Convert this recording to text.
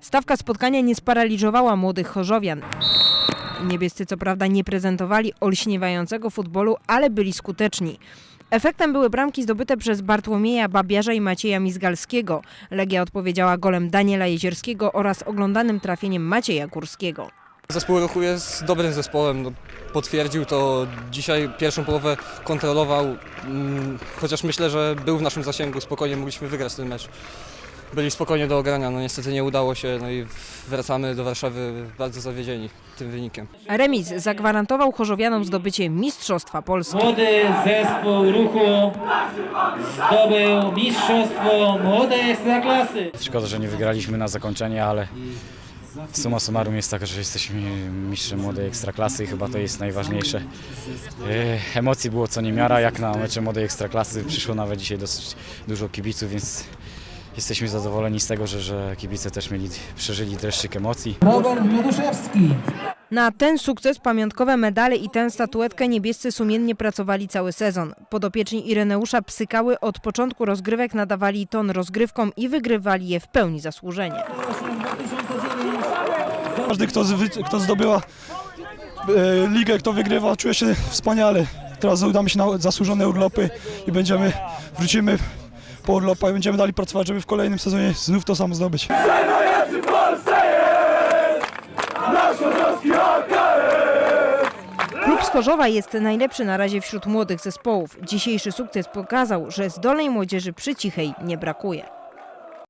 Stawka spotkania nie sparaliżowała młodych chorzowian. Niebiescy co prawda nie prezentowali olśniewającego futbolu, ale byli skuteczni. Efektem były bramki zdobyte przez Bartłomieja Babiarza i Macieja Mizgalskiego. Legia odpowiedziała golem Daniela Jezierskiego oraz oglądanym trafieniem Macieja Górskiego. Zespół ruchu jest dobrym zespołem. No, potwierdził to dzisiaj pierwszą połowę kontrolował, mm, chociaż myślę, że był w naszym zasięgu, spokojnie mogliśmy wygrać ten mecz. Byli spokojnie do ogrania, no niestety nie udało się, no i wracamy do Warszawy bardzo zawiedzieni tym wynikiem. Remis zagwarantował chorzowianom zdobycie Mistrzostwa Polski. Młody zespół ruchu zdobył mistrzostwo młodej ekstraklasy. Szkoda, że nie wygraliśmy na zakończenie, ale suma summarum jest taka, że jesteśmy mistrzem młodej ekstraklasy i chyba to jest najważniejsze. E, Emocji było co niemiara, jak na mecze młodej ekstraklasy. Przyszło nawet dzisiaj dosyć dużo kibiców, więc jesteśmy zadowoleni z tego, że, że kibice też mieli, przeżyli dreszczyk emocji. Robert Mioduszewski. Na ten sukces, pamiątkowe medale i tę statuetkę niebiescy sumiennie pracowali cały sezon. Podopieczni Ireneusza Psykały od początku rozgrywek nadawali ton rozgrywkom i wygrywali je w pełni zasłużenie. Każdy, kto, zwy- kto zdobyła e, ligę, kto wygrywa, czuje się wspaniale. Teraz udamy się na zasłużone urlopy i będziemy, wrócimy po urlopach i będziemy dalej pracować, żeby w kolejnym sezonie znów to samo zdobyć. Klub z Chorzowa jest najlepszy na razie wśród młodych zespołów. Dzisiejszy sukces pokazał, że zdolnej młodzieży przy cichej nie brakuje.